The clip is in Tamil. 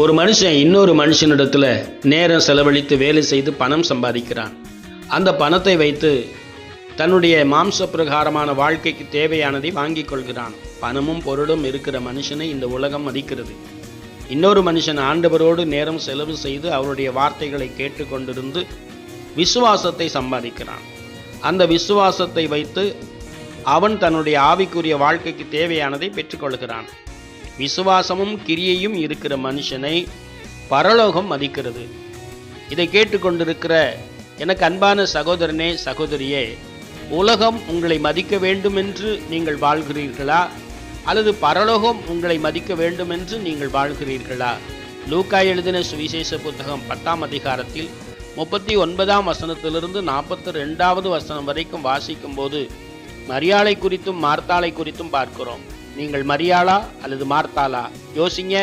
ஒரு மனுஷன் இன்னொரு மனுஷனிடத்தில் நேரம் செலவழித்து வேலை செய்து பணம் சம்பாதிக்கிறான். அந்த பணத்தை வைத்து தன்னுடைய மாம்ச பிரகாரமான வாழ்க்கைக்கு தேவையானதை வாங்கிக் கொள்கிறான். பணமும் பொருளும் இருக்கிற மனுஷனை இந்த உலகம் மதிக்கிறது. இன்னொரு மனுஷன் ஆண்டவரோடு நேரம் செலவு செய்து அவருடைய வார்த்தைகளை கேட்டுக்கொண்டிருந்து விசுவாசத்தை சம்பாதிக்கிறான். அந்த விசுவாசத்தை வைத்து அவன் தன்னுடைய ஆவிக்குரிய வாழ்க்கைக்கு தேவையானதை பெற்றுக்கொள்கிறான் விசுவாசமும் கிரியையும் இருக்கிற மனுஷனை பரலோகம் மதிக்கிறது. இதை கேட்டுக்கொண்டிருக்கிற எனக்கு அன்பான சகோதரனே சகோதரியே உலகம் உங்களை மதிக்க வேண்டும் என்று நீங்கள் வாழ்கிறீர்களா? அல்லது பரலோகம் உங்களை மதிக்க வேண்டும் என்று நீங்கள் வாழ்கிறீர்களா? லூக்கா எழுதின சுவிசேஷ புத்தகம் பத்தாம் அதிகாரத்தில் முப்பத்தி ஒன்பதாம் வசனத்திலிருந்து நாற்பத்தி ரெண்டாவது வசனம் வரைக்கும் வாசிக்கும் போது மரியாளை குறித்தும் மார்த்தாளை குறித்தும் பார்க்கிறோம். நீங்கள் மரியாளா அல்லது மார்த்தாளா? யோசிங்க.